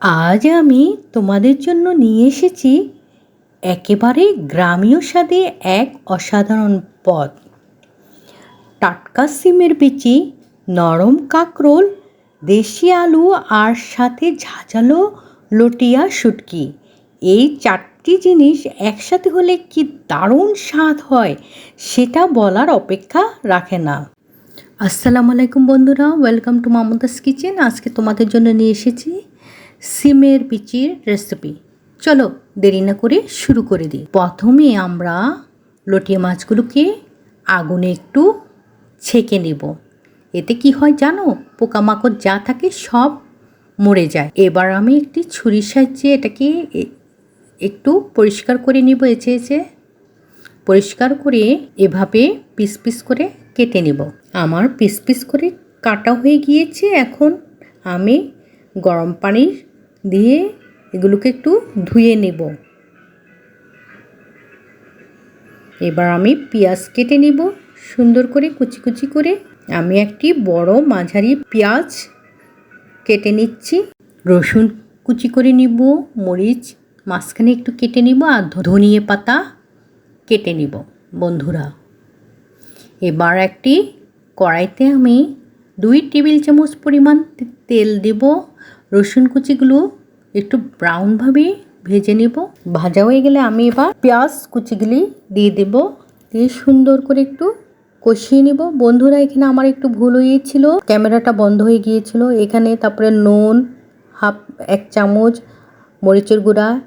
আজ আমি তোমাদের জন্য নিয়ে এসেছি একেবারে গ্রামীয় স্বাদে এক অসাধারণ পদ। টাটকা সিমের বিচি, নরম কাঁকরোল, দেশি আলু আর সাথে ঝাঁঝালো লটিয়া শুটকি। এই চারটি জিনিস একসাথে হলে কি দারুণ স্বাদ হয় সেটা বলার অপেক্ষা রাখে না। আসসালামু আলাইকুম বন্ধুরা ওয়েলকাম টু মামুদাস কিচেন আজকে তোমাদের জন্য নিয়ে এসেছি সিমের বিচির রেসিপি চলো দেরি না করে শুরু করে দিই। প্রথমে আমরা লটিয়া মাছগুলোকে আগুনে একটু ছেঁকে নেব। এতে কি হয় জানো? পোকামাকড় যা থাকে সব মরে যায়। এবার আমি একটি ছুরির সাহায্যে এটাকে একটু পরিষ্কার করে নিব এছে এছে পরিষ্কার করে এভাবে পিস পিস করে কেটে নেব। আমার পিস পিস করে কাটা হয়ে গিয়েছে। এখন আমি গরম পানি দিয়ে এগুলোকে একটু ধুয়ে নেব। এবার আমি পেঁয়াজ কেটে নেব, সুন্দর করে কুচি কুচি করে। আমি একটি বড় মাঝারি পেঁয়াজ কেটে নিচ্ছি, রসুন কুচি করে নিব, মরিচ মাঝখানে একটু কেটে নিব আর ধনিয়ে পাতা কেটে নিব, বন্ধুরা। এবার একটি কড়াইতে আমি দুই টেবিল চামচ পরিমাণ তেল দেব। রসুন কুচিগুলো একটু ব্রাউনভাবে ভেজে নেব। ভাজা হয়ে গেলে আমি এবার পেঁয়াজ কুচিগুলি দিয়ে দেব। দিয়ে সুন্দর করে একটু কষিয়ে নেব। বন্ধুরা, এখানে আমার একটু ভুল হয়েছিল। ক্যামেরাটা বন্ধ হয়ে গিয়েছিল। এখানে তারপরে নুন, হাফ, এক চামচ মরিচের গুঁড়া,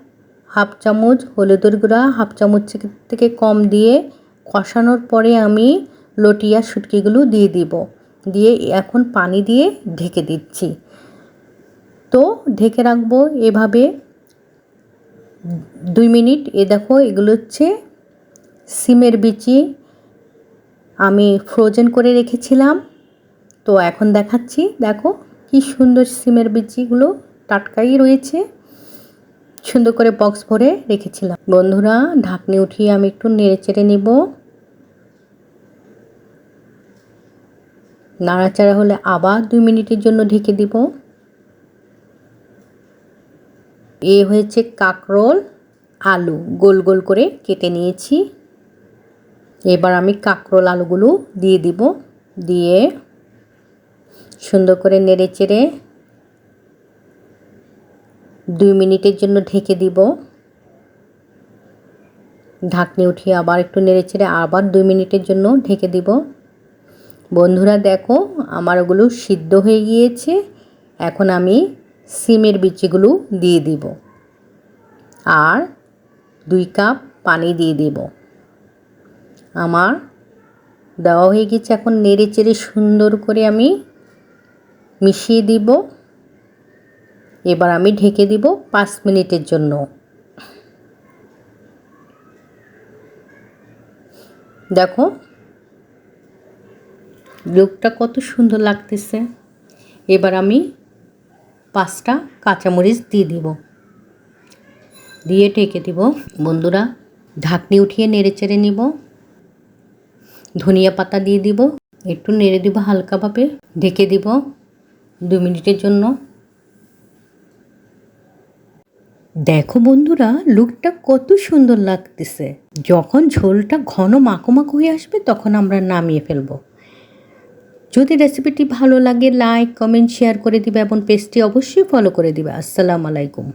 হাফ চামচ হলুদের গুঁড়া, হাফ চামচ থেকে- কম দিয়ে কষানোর পরে আমি লটিয়া শুটকিগুলো দিয়ে দিব। দিয়ে এখন পানি দিয়ে ঢেকে দিচ্ছি। তো ঢেকে রাখব এভাবে। দুই মিনিট। এ দেখো, এগুলো হচ্ছে সিমের বিচি। আমি ফ্রোজেন করে রেখেছিলাম। তো এখন দেখাচ্ছি। দেখো, কি সুন্দর সিমের বিচিগুলো টাটকাই রয়েছে। সুন্দর করে বক্স ভরে রেখেছিলাম। বন্ধুরা, ঢাকনি উঠিয়ে আমি একটু নেড়ে চেড়ে নেব। নাড়াচাড়া হলে আবার দুই মিনিটের জন্য ঢেকে দিব। এ হয়েছে কাকরোল, আলু গোল গোল করে কেটে নিয়েছি। এবার আমি কাকরোল আলুগুলো দিয়ে দিব, দিয়ে সুন্দর করে নেড়ে চেড়ে দুই মিনিটের জন্য ঢেকে দিব। ঢাকনি উঠিয়ে আবার একটু নেড়ে চেড়ে আবার দুই মিনিটের জন্য ঢেকে দিব। বন্ধুরা দেখো, আমার ওগুলো সিদ্ধ হয়ে গিয়েছে। এখন আমি সিমের বিচিগুলো দিয়ে দিব। আর দুই কাপ পানি দিয়ে দিব। আমার দেওয়া হয়ে গেছে এখন নেড়ে চেড়ে সুন্দর করে আমি মিশিয়ে দিব। এবার আমি ঢেকে দিব পাঁচ মিনিটের জন্য। দেখো, লুকটা কত সুন্দর লাগতেছে। এবার আমি পাঁচটা কাঁচামরিচ দিয়ে দিব। দিয়ে ঢেকে দিব। বন্ধুরা, ঢাকনি উঠিয়ে নেড়ে চেড়ে নিব। ধনিয়া পাতা দিয়ে দিব। একটু নেড়ে দিব হালকাভাবে। ঢেকে দিব দু মিনিটের জন্য। দেখো বন্ধুরা, লুকটা কত সুন্দর লাগতেছে। যখন ঝোলটা ঘন মাখো মাখো হয়ে আসবে, তখন আমরা নামিয়ে ফেলব। যদি রেসিপিটি ভালো লাগে লাইক কমেন্ট শেয়ার করে দিবে এবং পেজটি অবশ্যই ফলো করে দিবে। আসসালামু আলাইকুম।